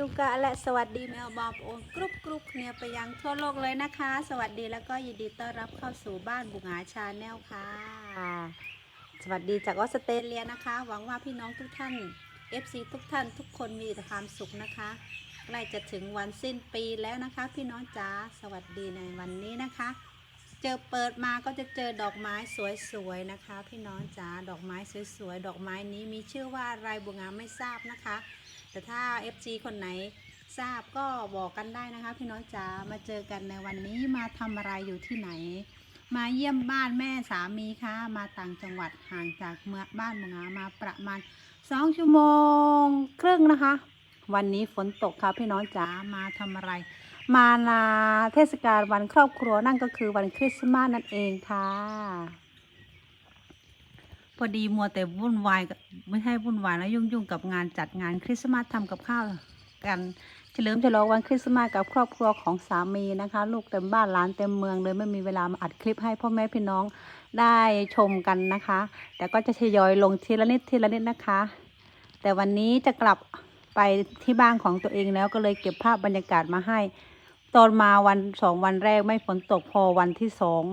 จุกะและสวัสดีแมวบอบโอนกรุ๊ปกรุ๊ปเนี่ยไปยังทั่วโลกเลยนะคะ สวัสดีแล้วก็ยินดีต้อนรับเข้าสู่บ้านบุงหาชาแนลค่ะ สวัสดีจากออสเตรเลียนะคะ หวังว่าพี่น้องทุกท่าน FC ทุกท่านทุกคนมีแต่ความสุขนะคะใกล้จะถึงวันสิ้นปีแล้วนะคะ พี่น้องจ๋าสวัสดีในวันนี้นะคะ เจอเปิดมาก็จะเจอดอกไม้สวยๆนะคะ พี่น้องจ๋าดอกไม้สวยๆดอกไม้นี้มีชื่อว่าอะไรบุงหาไม่ทราบนะคะ แต่ถ้า FC คนไหนทราบก็บอกกันได้นะคะ พี่น้องจ๋ามาเจอกันในวันนี้มาทำอะไรอยู่ที่ไหน มาเยี่ยมบ้านแม่สามีค่ะ มาต่างจังหวัดห่างจากเมืองบ้านบุงหามาประมาณสองชั่วโมงครึ่งนะคะ วันนี้ฝนตกค่ะพี่น้องจ๋ามาทำอะไร มานาเทศกาลวันครอบครัวนั่นก็คือวันคริสต์มาสนั่นเองค่ะ พอดีมัวแต่วุ่นวายไม่ใช่วุ่นวายแล้วยุ่งยุ่งๆกับงานจัดงานคริสต์มาสทำกับข้าวกันเฉลิมฉลองวันคริสต์มาสกับครอบครัวของสามีนะคะ ลูกเต็มบ้านหลานเต็มเมืองเลยไม่มีเวลามาอัดคลิปให้พ่อแม่พี่น้องได้ชมกันนะคะ แต่ก็จะทยอยลงทีละนิดทีละนิดนะคะ แต่วันนี้จะกลับไปที่บ้านของตัวเองแล้วก็เลยเก็บภาพบรรยากาศมาให้ ตอนมาวันสองวันแรกไม่ฝนตกพอวันที่สอง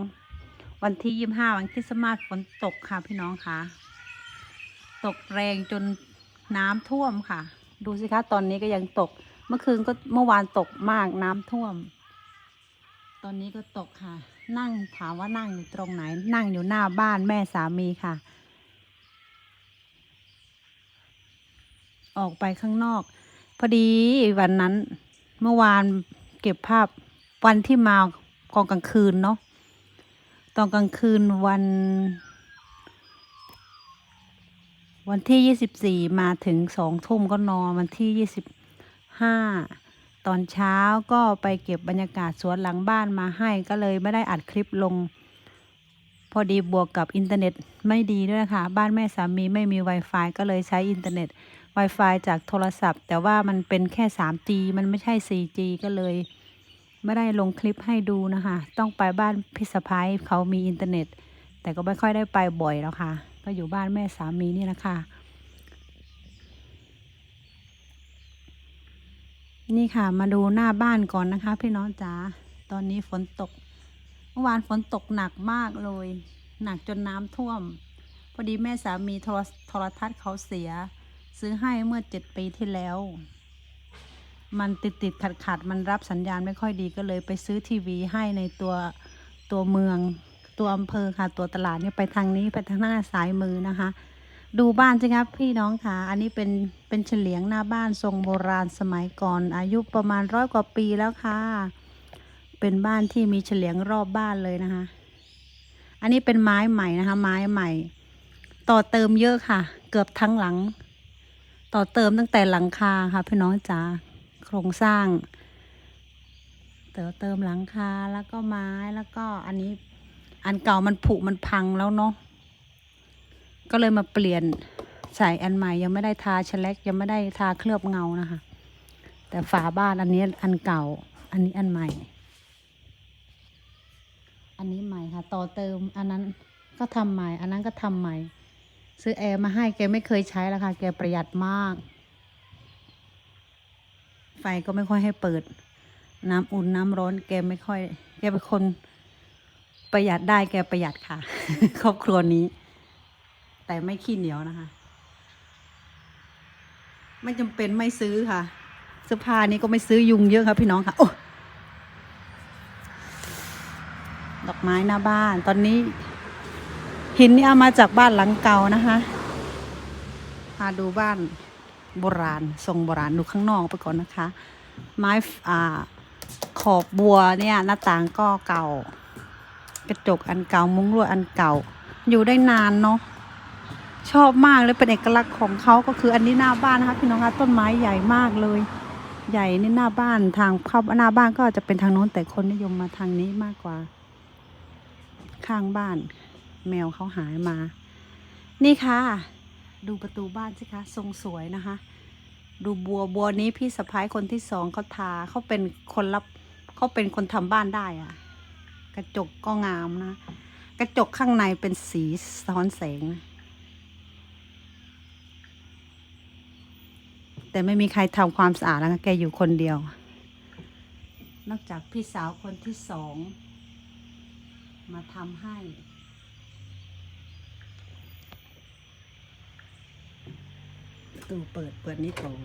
วันที่ยี่ห้าวันคริสต์มาสฝนตกค่ะพี่น้องค่ะ ตกแรงจนน้ำท่วมค่ะ ดูสิคะตอนนี้ก็ยังตก เมื่อคืนก็เมื่อวานตกมากน้ำท่วม ตอนนี้ก็ตกค่ะ นั่งถามว่านั่งอยู่ตรงไหน นั่งอยู่หน้าบ้านแม่สามีค่ะ ออกไปข้างนอก พอดีวันนั้นเมื่อวานเก็บภาพวันที่มากองกลางคืนเนาะ ตอนกลางคืนวัน วันที่ยี่สิบสี่มาถึงสองทุ่มก็นอนวันที่ยี่สิบห้าตอนเช้าก็ไปเก็บบรรยากาศสวนหลังบ้านมาให้ก็เลยไม่ได้อัดคลิปลง พอดีบวกกับอินเทอร์เน็ตไม่ดีด้วยนะคะบ้านแม่สามีไม่มี Wi-Fi ก็เลยใช้อินเทอร์เน็ต Wi-Fi จากโทรศัพท์ แต่ว่ามันเป็นแค่ 3G มันไม่ใช่ 4G ก็เลย ไม่ได้ลงคลิปให้ดูนะคะ ต้องไปบ้านพี่สะพ้ายเขามีอินเทอร์เน็ต แต่ก็ไม่ค่อยได้ไปบ่อยแล้วค่ะ ก็อยู่บ้านแม่สามีนี่นะคะ นี่ค่ะมาดูหน้าบ้านก่อนนะคะ พี่น้องจ๋าตอนนี้ฝนตกเมื่อวานฝนตกหนักมากเลย หนักจนน้ำท่วม พอดีแม่สามีโทรโทรทัศน์เขาเสีย ซื้อให้เมื่อเจ็ดปีที่แล้ว มันติดติดขัดขัดๆมันรับสัญญาณไม่ค่อยดีก็เลยไปซื้อทีวีให้ในตัวตัวเมือง ตัวอำเภอค่ะ ตัวตลาดเนี่ยไปทางนี้ไปทางหน้าสายมือนะคะ ดูบ้านสิครับพี่น้องค่ะ อันนี้เป็นเป็นเฉลียงหน้าบ้านทรงโบราณสมัยก่อน อายุประมาณร้อยกว่าปีแล้วค่ะ เป็นบ้านที่มีเฉลียงรอบบ้านเลยนะคะ อันนี้เป็นไม้ใหม่นะคะ ไม้ใหม่ ต่อเติมเยอะค่ะ เกือบทั้งหลัง ต่อเติมตั้งแต่หลังคาค่ะพี่น้องจ๋า โครงสร้าง เติมเติมหลังคาแล้วก็ไม้แล้วก็อันนี้อันเก่ามันผุมันพังแล้วเนาะก็เลยมาเปลี่ยนใส่อันใหม่ยังไม่ได้ทาแฉลกยังไม่ได้ทาเคลือบเงานะคะ แต่ฝาบ้านอันนี้อันเก่า อันนี้อันใหม่ อันนี้ใหม่ค่ะ ต่อเติมอันนั้นก็ทำใหม่ อันนั้นก็ทำใหม่ ซื้อแอร์มาให้แกไม่เคยใช้แล้วค่ะ แกประหยัดมาก ฟก็ไม่ค่อยให้เปิด น้ำอุ่นน้ำร้อนแกไม่ค่อย แกเป็นคนประหยัดได้แกประหยัดค่ะ ครอบครัวนี้ แต่ไม่ขี้เหนียวนะคะ ไม่จำเป็นไม่ซื้อค่ะเสื้อผ้านี้ก็ไม่ซื้อยุงเยอะค่ะพี่น้องค่ะโอ้ดอกไม้หน้าบ้านตอนนี้ หินนี่เอามาจากบ้านหลังเก่านะคะพาดูบ้าน โบราณทรงโบราณดูข้างนอกไปก่อนนะคะ ไม้อ่าขอบบัวเนี่ยหน้าต่างก็เก่า กระจกอันเก่ามุ้งลวดอันเก่า อยู่ได้นานเนาะชอบมากเลยเป็นเอกลักษณ์ของเขาก็คืออันนี้หน้าบ้านนะคะพี่น้องคะต้นไม้ใหญ่มากเลย ใหญ่นี่หน้าบ้านทางเข้าหน้าบ้านก็จะเป็นทางโน้นแต่คนนิยมมาทางนี้มากกว่า ข้างบ้าน แมวเขาหายมา นี่ค่ะ ดูประตูบ้านสิคะทรงสวยนะคะ ดูบัวบัวนี้พี่สะพ้ายคนที่สองเขาทาเขาเป็นคนรับเขาเป็นคนทำบ้านได้อะกระจกก็งามนะ กระจกข้างในเป็นสีสะท้อนแสงนะแต่ไม่มีใครทำความสะอาดนะคะแกอยู่คนเดียว นอกจากพี่สาวคนที่สอง มาทำให้ ตู้เปิดเปิดนี้ก่อน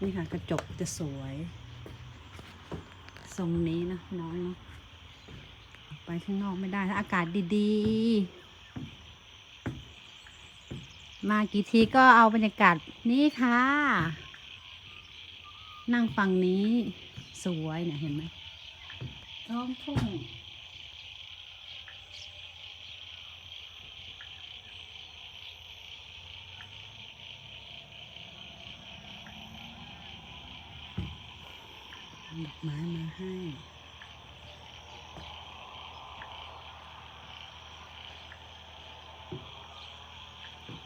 นี่ค่ะกระจกจะสวย ทรงนี้นะน้อยเนาะไปข้างนอกไม่ได้ถ้าอากาศดีๆ มากี่ทีก็เอาบรรยากาศนี่ค่ะ นั่งฝั่งนี้สวยเนี่ยเห็นไหมท้องทุ่ง ดอกไม้มาให้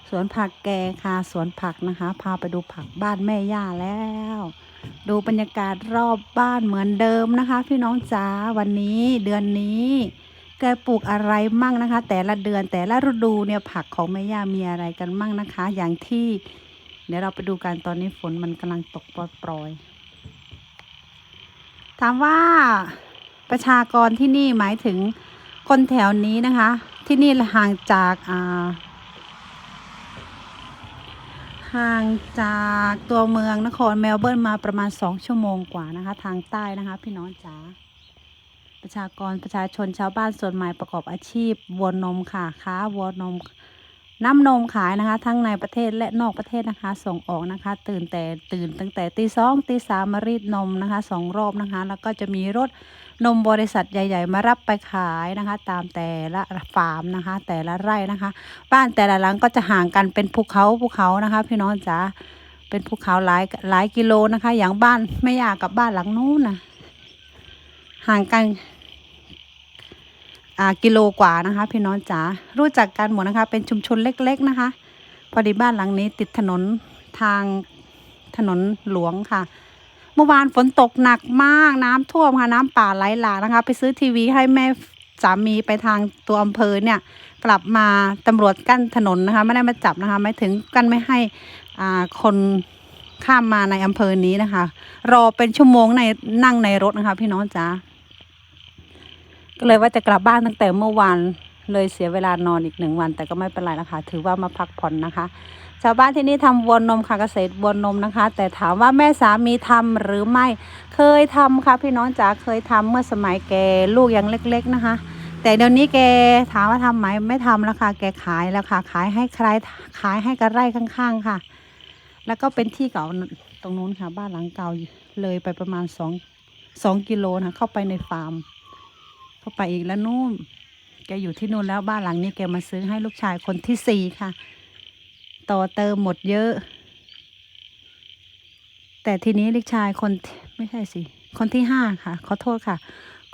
สวนผักแกค่ะสวนผักนะคะ พาไปดูผักบ้านแม่ย่าแล้ว ดูบรรยากาศรอบบ้านเหมือนเดิมนะคะ พี่น้องจ๋าวันนี้เดือนนี้ แกปลูกอะไรมั่งนะคะ แต่ละเดือนแต่ละฤดูเนี่ยผักของแม่ย่ามีอะไรกันมั่งนะคะ อย่างที่ เดี๋ยวเราไปดูกันตอนนี้ฝนมันกำลังตกปล่อยๆ ถามว่าประชากรที่นี่หมายถึงคนแถวนี้นะคะ ที่นี่ห่างจากอ่าห่างจากตัวเมืองนครเมลเบิร์นมาประมาณสองชั่วโมงกว่านะคะ ทางใต้นะคะ พี่น้องจ๋าประชากรประชาชนชาวบ้านส่วนใหม่ประกอบอาชีพวัวนมค่ะ ค้าวัวนม น้ำนมขายนะคะ ทั้งในประเทศและนอกประเทศนะคะ ส่งออกนะคะ ตื่นแต่ตื่นตั้งแต่ตีสองตีสามมารีดนมนะคะสองรอบนะคะ แล้วก็จะมีรถนมบริษัทใหญ่ ๆ มารับไปขายนะคะ ตามแต่ละฟาร์มนะคะ แต่ละไร่นะคะ บ้านแต่ละหลังก็จะห่างกันเป็นภูเขาภูเขานะคะ พี่น้องจ๋าเป็นภูเขาหลายหลายกิโลนะคะ อย่างบ้านไม่ยากกับบ้านหลังนู้นนะห่างกัน กิโลกว่านะคะ พี่น้องจ๋ารู้จักกันหมดนะคะ เป็นชุมชนเล็ก ๆนะคะ พอดีบ้านหลังนี้ติดถนนทางถนนหลวงค่ะ เมื่อวานฝนตกหนักมากน้ำท่วมค่ะน้ำป่าไหลหลากนะคะ ไปซื้อทีวีให้แม่สามีไปทางตัวอำเภอเนี่ยกลับมาตำรวจกั้นถนนนะคะ ไม่ได้มาจับนะคะ ไม่ถึงกั้นไม่ให้คนข้ามมาในอำเภอนี้นะคะ รอเป็นชั่วโมงในนั่งในรถนะคะ พี่น้องจ๋า ก็เลยว่าจะกลับบ้านตั้งแต่เมื่อวานเลยเสียเวลานอนอีกหนึ่งวัน แต่ก็ไม่เป็นไรนะคะ ถือว่ามาพักผ่อนนะคะ ชาวบ้านที่นี่ทำวัวนมค่ะเกษตรวัวนมนะคะ แต่ถามว่าแม่สามีทำหรือไม่เคยทำค่ะพี่น้องจ๋าเคยทำเมื่อสมัยแกลูกยังเล็ก ๆนะคะ แต่เดี๋ยวนี้แกถามว่าทำไหมไม่ทำแล้วค่ะแกขายแล้วค่ะ ขายให้ใครขายให้กับไร่ข้างๆค่ะ แล้วก็เป็นที่เก่าตรงนู้นค่ะ บ้านหลังเก่าเลยไปประมาณสองสองกิโลนะเข้าไปในฟาร์ม เข้าไปอีกแล้วนู่นแกอยู่ที่นู่นแล้วบ้านหลังนี้แกมาซื้อให้ลูกชายคนที่สี่ค่ะ ต่อเติมหมดเยอะ แต่ทีนี้ลูกชายคนไม่ใช่สิ คนที่ห้าค่ะ ขอโทษค่ะ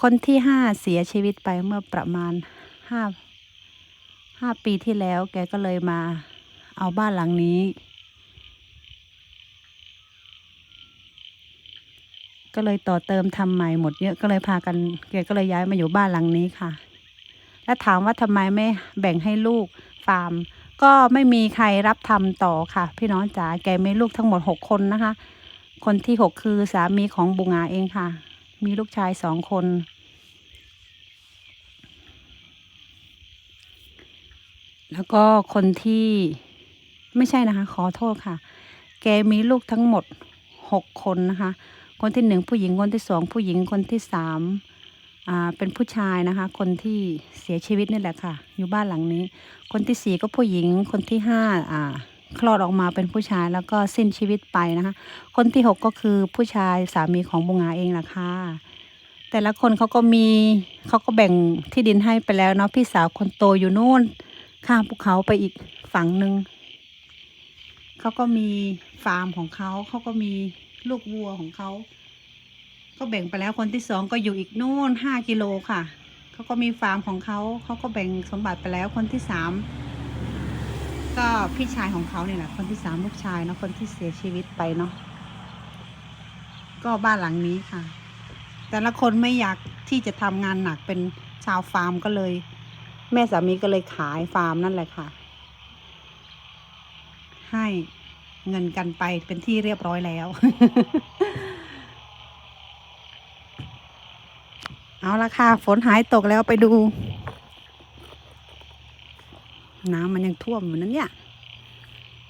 คนที่ห้าเสียชีวิตไปเมื่อประมาณห้าห้าปีที่แล้ว แกก็เลยมาเอาบ้านหลังนี้ ก็เลยต่อเติมทำใหม่หมดเยอะก็เลยพากันแกก็เลยย้ายมาอยู่บ้านหลังนี้ค่ะ แล้วถามว่าทำไมไม่แบ่งให้ลูกฟาร์ม ก็ไม่มีใครรับทำต่อค่ะ พี่น้องจ๋าแกมีลูกทั้งหมดหกคนนะคะ คนที่หกคือสามีของบุงาเองค่ะ มีลูกชายสองคนแล้วก็คนที่ไม่ใช่นะคะ ขอโทษค่ะ แกมีลูกทั้งหมดหกคนนะคะ คนที่หนึ่งผู้หญิงคนที่สองผู้หญิงคนที่สามอ่าเป็นผู้ชายนะคะ คนที่เสียชีวิตนี่แหละค่ะ อยู่บ้านหลังนี้ คนที่สี่ก็ผู้หญิงคนที่ห้าอ่าคลอดออกมาเป็นผู้ชายแล้วก็สิ้นชีวิตไปนะคะ คนที่หกก็คือผู้ชายสามีของบุงาเองล่ะค่ะแต่ละคนเขาก็มีเขาก็แบ่งที่ดินให้ไปแล้วเนาะพี่สาวคนโตอยู่นู่นข้ามภูเขาไปอีกฝั่งหนึ่งเขาก็มีฟาร์มของเขาเขาก็มี ลูกวัวของเขาก็แบ่งไปแล้วคนที่สองก็อยู่อีกนู่นห้ากิโลค่ะเขาก็มีฟาร์มของเขาเขาก็แบ่งสมบัติไปแล้วคนที่สามก็พี่ชายของเขาเนี่ยแหละคนที่สามลูกชายเนาะคนที่เสียชีวิตไปเนาะก็บ้านหลังนี้ค่ะ แต่ละคนไม่อยากที่จะทำงานหนักเป็นชาวฟาร์มก็เลย แม่สามีก็เลยขายฟาร์มนั่นแหละค่ะ ให้ เงินกันไปเป็นที่เรียบร้อยแล้ว เอาละค่ะ ฝนหายตกแล้วไปดู น้ำมันยังท่วมอยู่นั้นเนี่ย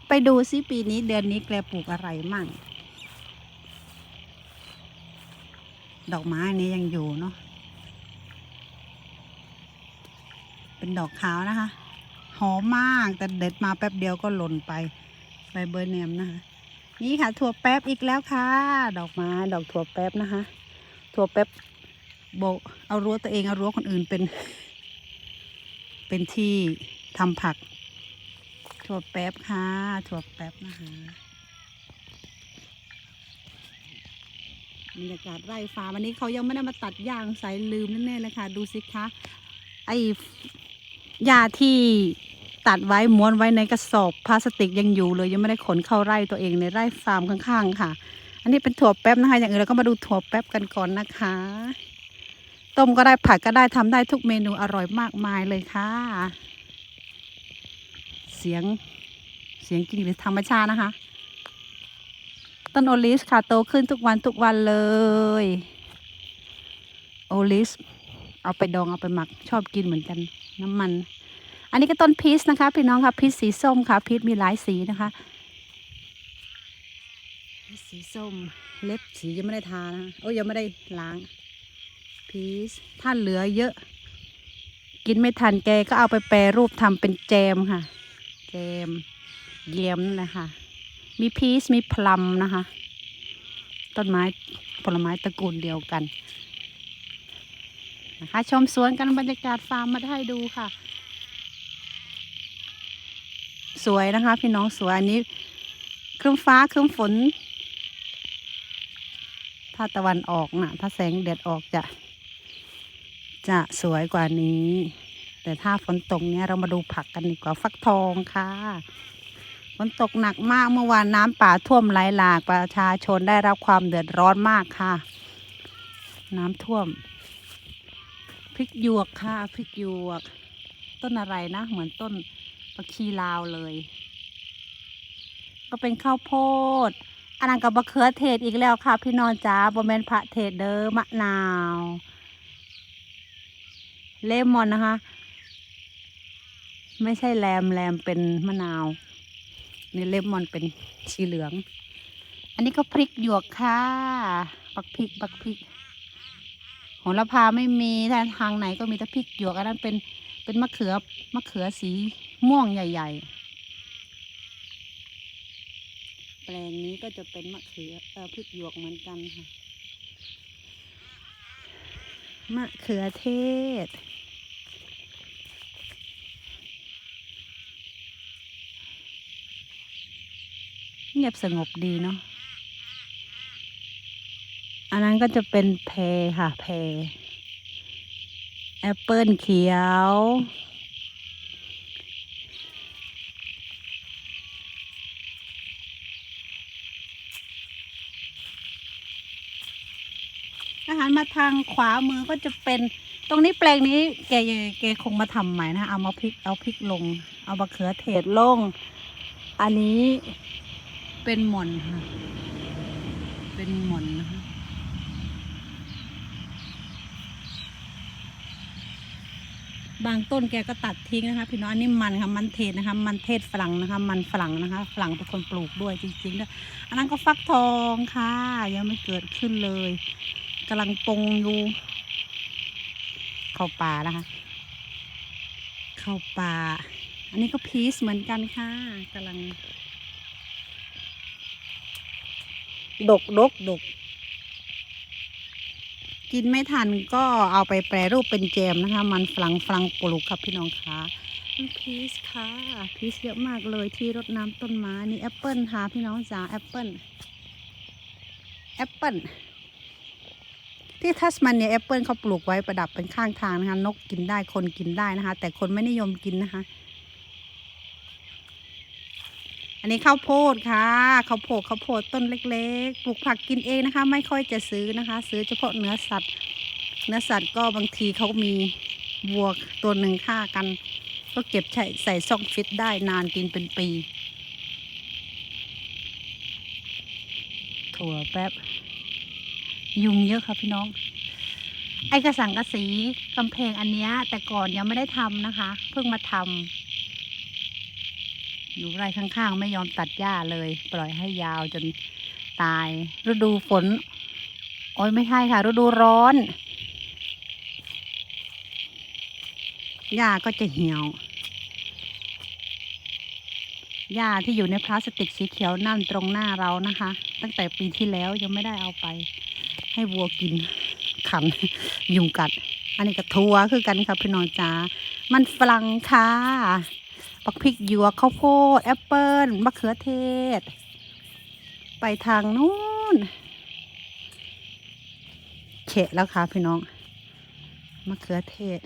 ไปดูซิปีนี้เดือนนี้แกลปลูกอะไรมั่ง ดอกไม้นี้ยังอยู่เนาะเป็นดอกขาวนะคะ หอมมากแต่เด็ดมาแป๊บเดียวก็หล่นไป บเบอร์เนมนะคะ นี่ค่ะถั่วแป๊บอีกแล้วค่ะ ดอกไม้ดอกถั่วแป๊บนะคะ ถั่วแป๊บโบเอารั้วตัวเองเอารั้วคนอื่นเป็น เป็นที่ทำผัก ถั่วแป๊บค่ะ ถั่วแป๊บนะคะบรรยากาศไร่ฟ้าวันนี้เขายังไม่ได้มาตัดยางใส่ลืมแน่ๆเลยค่ะ ดูสิคะไอ้ยาที่ ตัดไว้ม้วนไว้ในกระสอบพลาสติกยังอยู่เลยยังไม่ได้ขนเข้าไร่ตัวเองในไร่ฟาร์มข้างๆ ค่ะ อันนี้เป็นถั่วแป๊บนะคะอย่างอื่นเราก็มาดูถั่วแป๊บกันก่อนนะคะ ต้มก็ได้ผัดก็ได้ทำได้ทุกเมนูอร่อยมากมายเลยค่ะ เสียงเสียงจริงหรือธรรมชาตินะคะต้นโอลิฟค่ะโตขึ้นทุกวันทุกวันเลยโอลิฟเอาไปดองเอาไปหมักชอบกินเหมือนกันน้ำมัน อันนี้ก็ต้นพีชนะคะพี่น้องค่ะพีชสีส้มค่ะพีชมีหลายสีนะคะพีชสีส้มเล็บสียังไม่ได้ทานะโอ้ยยังไม่ได้ล้างพีชถ้าเหลือเยอะ กินไม่ทันแกก็เอาไปแปรรูปทำเป็นแจมค่ะ แจมเยียมนั่นแหละค่ะมีพีชมีพลัมนะคะ ต้นไม้ผลไม้ตระกูลเดียวกันนะคะชมสวนกันบรรยากาศฟาร์มมาให้ดูค่ะ สวยนะคะ พี่น้องสวยอันนี้ครึ้มฟ้าครึ้มฝน ถ้าตะวันออกนะถ้าแสงแดดออกจะ จะสวยกว่านี้ แต่ถ้าฝนตกเนี้ยเรามาดูผักกันดีกว่าฟักทองค่ะฝนตกหนักมากเมื่อวานน้ำป่าท่วมไหลหลากประชาชนได้รับความเดือดร้อนมากค่ะ น้ำท่วมพริกหยวกค่ะพริกหยวก ต้นอะไรนะ เหมือนต้น ปะคีลาวเลย ก็เป็นข้าวโพดอันนั้นกับบะเขือเทศอีกแล้วค่ะ พี่น้องจ้าบะเมนพระเทศเด้อมะนาว เลมอนนะคะ ไม่ใช่แรมแรมเป็นมะนาวนี่เลมอนเป็นสีเหลือง อันนี้ก็พริกหยวกค่ะปักพริกปักพริกโหระพาไม่มีถ้าทางไหนก็มีแต่พริกหยวกอันนั้นเป็น เป็นมะเขือมะเขือสีม่วงใหญ่ ๆ แปลงนี้ก็จะเป็นมะเขือเออพริกหยวกเหมือนกันค่ะ มะเขือเทศ เงียบสงบดีเนาะอันนั้นก็จะเป็นแพค่ะ แพ แอปเปิลเขียว อาหารมาทางขวามือก็จะเป็น ตรงนี้แปลงนี้แกแกคงมาทำใหม่นะ เอามาพริกเอาพริกลง เอาบะเขือเทศลง อันนี้เป็นหม่อนค่ะ เป็นหม่อนนะคะ บางต้นแกก็ตัดทิ้งนะคะ พี่น้องอันนี้มันค่ะมันเทศนะคะ มันเทศฝรั่งนะคะ มันฝรั่งนะคะฝรั่งเป็นคนปลูกด้วยจริงๆด้วยอันนั้นก็ฟักทองค่ะ ยังไม่เกิดขึ้นเลยกำลังปงอยู่เข้าป่านะคะ เข้าป่า อันนี้ก็พีชเหมือนกันค่ะกำลัง ดกดกดก กินไม่ทันก็เอาไปแปรรูปเป็นแจมนะคะ มันฝรั่งฝรั่งปลูกครับพี่น้องคะนี่พีชค่ะพีชเยอะมากเลยที่รดน้ำต้นไม้นี่แอปเปิลค่ะพี่น้องจ๋าแอปเปิลแอปเปิลที่ทัสมันเนี่ยแอปเปิลเขาปลูกไว้ประดับเป็นข้างทางนะคะ นกกินได้คนกินได้นะคะ แต่คนไม่นิยมกินนะคะ อันนี้ข้าวโพดค่ะข้าวโพดข้าวโพดต้นเล็ก ๆ ปลูกผักกินเองนะคะ ไม่ค่อยจะซื้อนะคะ ซื้อเฉพาะเนื้อสัตว์ เนื้อสัตว์ก็บางทีเขามีวัวตัวหนึ่งฆ่ากัน ก็เก็บใส่ใส่ซ่องฟิตได้นานกินเป็นปี ถั่วแป๊บ ยุงเยอะค่ะพี่น้อง ไอกระสังกระสีกำแพงอันเนี้ยแต่ก่อนยังไม่ได้ทำนะคะ เพิ่งมาทำ อยู่ไร่ข้างๆ ไม่ยอมตัดหญ้าเลย ปล่อยให้ยาวจนตาย ฤดูฝน โอ้ยไม่ใช่ค่ะ ฤดูร้อน หญ้าก็จะเหี่ยว หญ้าที่อยู่ในพลาสติกสีเขียวนั่นตรงหน้าเรานะคะ ตั้งแต่ปีที่แล้วยังไม่ได้เอาไป ให้วัวกินขันยุงกัด อันนี้ก็ทัวคือกันค่ะพี่น้องจ๋ามันฝรั่งค่ะ ปักพริกหยวกข้าวโพดแอปเปิ้ลมะเขือเทศ ไปทางนู้นเขะแล้วค่ะพี่น้องมะเขือเทศ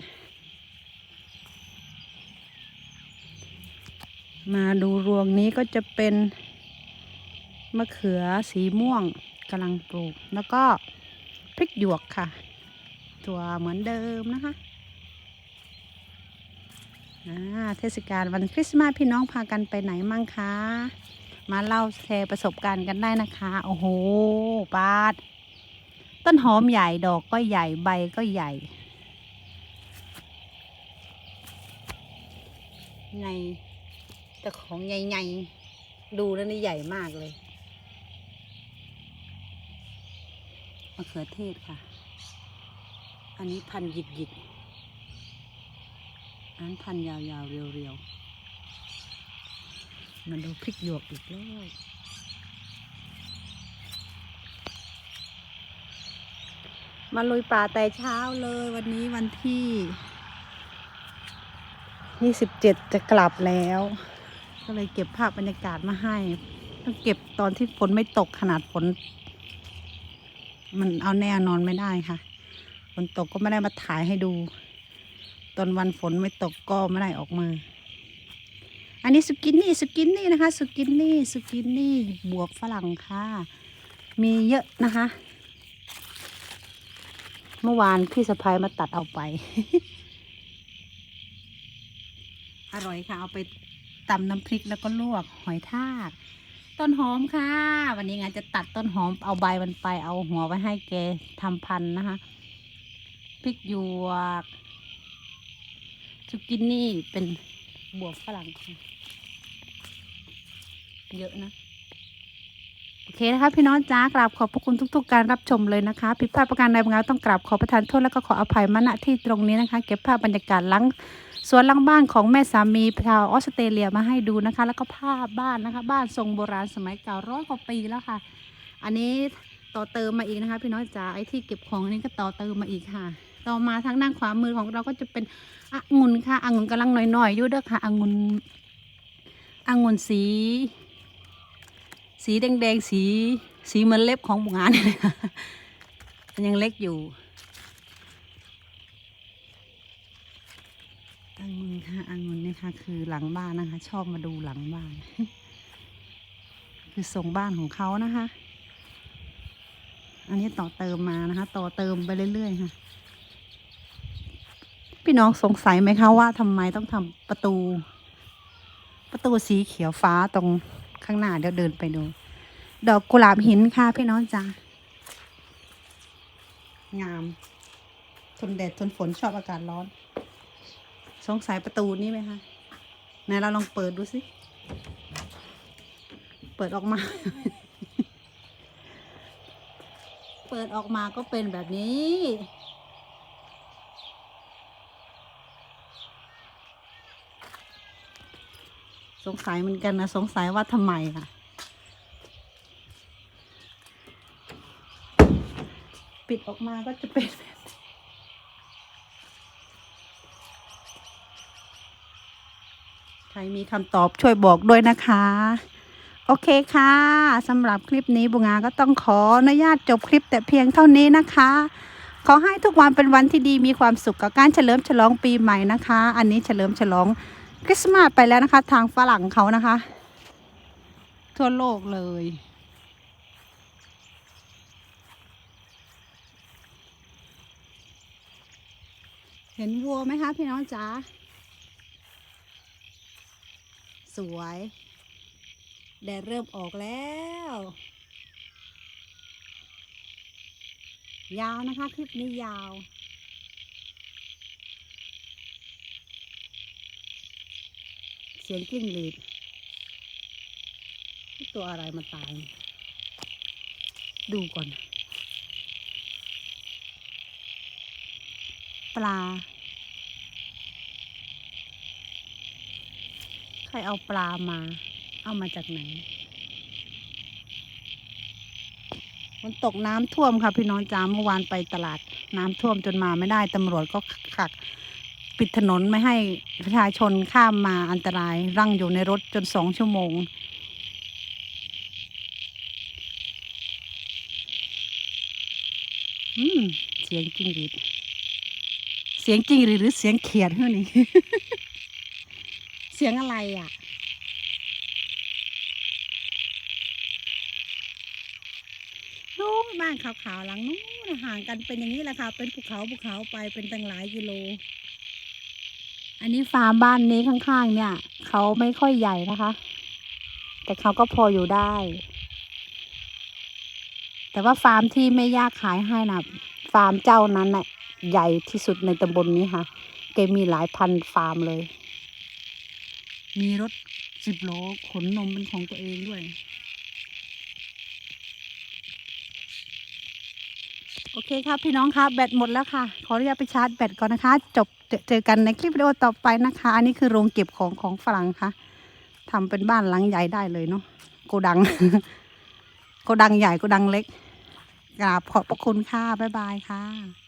มาดูรวงนี้ก็จะเป็นมะเขือสีม่วงกำลังปลูก แล้วก็พริกหยวกค่ะ ตัวเหมือนเดิมนะคะ เทศกาลวันคริสต์มาสพี่น้องพากันไปไหนมั่งคะ มาเล่าแชร์ประสบการณ์กันได้นะคะ โอ้โหปาด ต้นหอมใหญ่ดอกก็ใหญ่ใบก็ใหญ่ไงแต่ของใหญ่ๆดูแล้วนี่ใหญ่มากเลยมะเขือเทศค่ะ อันนี้พันหยิกหยิก ๆอันนพันยาวๆเรียวๆมันดูพริกหยวกอีกแล้วมาลุยป่าแต่เช้าเลยวันนี้วันที่ยี่สิบเจ็ดจะกลับแล้ว ก็เลยเก็บภาพบรรยากาศมาให้ต้องเก็บตอนที่ฝนไม่ตกขนาดฝน มันเอาแน่นอนไม่ได้ค่ะฝนตกก็ไม่ได้มาถ่ายให้ดู อนวันฝนไม่ตกก็ไม่ได้ออกมา อันนี้สุกินนี่สุกินนี่นะคะสุกินนี่สุกินนี่บวบฝรั่งค่ะ มีเยอะนะคะ เมื่อวานพี่สะพายมาตัดเอาไป อร่อยค่ะ เอาไปตำน้ำพริกแล้วก็ลวกหอยทากต้นหอมค่ะ วันนี้งานจะตัดต้นหอมเอาใบมันไปเอาหัวไว้ให้แกทำพันนะคะพริกหยวก ซุกินนี่เป็นบวบฝรั่งค่ะเยอะนะ โอเคนะคะ พี่น้องจ้ากราบขอบพระคุณทุก ๆ การรับชมเลยนะคะ ผิดพลาดประการใดบางอย่างต้องกราบขอประทานโทษแล้วก็ขออภัยมาณที่ตรงนี้นะคะ เก็บภาพบรรยากาศหลังสวนหลังบ้านของแม่สามีชาวออสเตรเลียมาให้ดูนะคะ แล้วก็ภาพบ้านนะคะ บ้านทรงโบราณสมัยเก่าร้อยกว่าปีแล้วค่ะ อันนี้ต่อเติมมาอีกนะคะ พี่น้องจ๋าไอ้ที่เก็บของอันนี้ก็ต่อเติมมาอีกค่ะ ต่อมาทางด้านขวามือของเราก็จะเป็นองุ่นค่ะองุ่นกำลังหน่อยๆอยู่เด้อค่ะองุ่นองุ่นสี สีแดงๆสี สีเหมือนเล็บของบุงานเลยค่ะมันยังเล็กอยู่องุ่นค่ะองุ่นนี่ค่ะคือหลังบ้านนะคะ ชอบมาดูหลังบ้าน คือทรงบ้านของเขานะคะ อันนี้ต่อเติมมานะคะ ต่อเติมไปเรื่อยๆค่ะ พี่น้องสงสัยไหมคะว่าทำไมต้องทำประตู ประตูสีเขียวฟ้าตรงข้างหน้าเดี๋ยวเดินไปดู ดอกกุหลาบหินค่ะพี่น้องจ้างาม ทนแดดทนฝนชอบอากาศร้อน สงสัยประตูนี้ไหมคะไหนเราลองเปิดดูสิ เปิดออกมา เปิดออกมาก็เป็นแบบนี้ สงสัยเหมือนกันนะสงสัยว่าทำไมค่ะ ปิดออกมาก็จะเป็นแบบใครมีคำตอบช่วยบอกด้วยนะคะ โอเคค่ะสำหรับคลิปนี้บุงาก็ต้องขออนุญาตจบคลิปแต่เพียงเท่านี้นะคะขอให้ทุกวันเป็นวันที่ดีมีความสุขกับการเฉลิมฉลองปีใหม่นะคะ อันนี้เฉลิมฉลอง คริสต์มาสไปแล้วนะคะ ทางฝรั่งเขานะคะ ทั่วโลกเลย เห็นวัวไหมคะพี่น้องจ๋าสวยแดดเริ่มออกแล้ว ยาวนะคะ คลิปนี้ยาว สียงกิ้งหรีดตัวอะไรมาตาย ดูก่อน ปลา ใครเอาปลามา เอามาจากไหน มันตกน้ำท่วมค่ะพี่น้องจ้าเมื่อวานไปตลาดน้ำท่วมจนมาไม่ได้ตำรวจก็ขัก ปิดถนนไม่ให้ประชาชนข้ามมาอันตรายรั่งอยู่ในรถจนสองชั่วโมง อืม เสียงจริงหรีดเสียงจริงหรีดหรือเสียงเขียดเท่านี้ เสียงอะไรอะนู้นบ้านขาวๆหลังนู้นห่างกันเป็นอย่างนี้แหละค่ะ เป็นภูเขาภูเขาไปเป็นตั้งหลายกิโล อันนี้ฟาร์มบ้านนี้ข้างๆ เนี่ยเขาไม่ค่อยใหญ่นะคะ แต่เขาก็พออยู่ได้ แต่ว่าฟาร์มที่ไม่ยากขายให้นะฟาร์มเจ้านั้นน่ะใหญ่ที่สุดในตำบลนนี้ค่ะแกมีหลายพันฟาร์มเลย มีรถสิบโลขนนมเป็นของตัวเองด้วย โอเคครับพี่น้องคะแบตหมดแล้วค่ะ ขออนุญาตไปชาร์จแบตก่อนนะคะ จบเจอกันในคลิปวิดีโอต่อไปนะคะ อันนี้คือโรงเก็บของของฝรั่งค่ะทำเป็นบ้านหลังใหญ่ได้เลยเนาะโกดัง โกดังใหญ่โกดังเล็กกราบขอบพระคุณค่ะบ๊ายบายค่ะ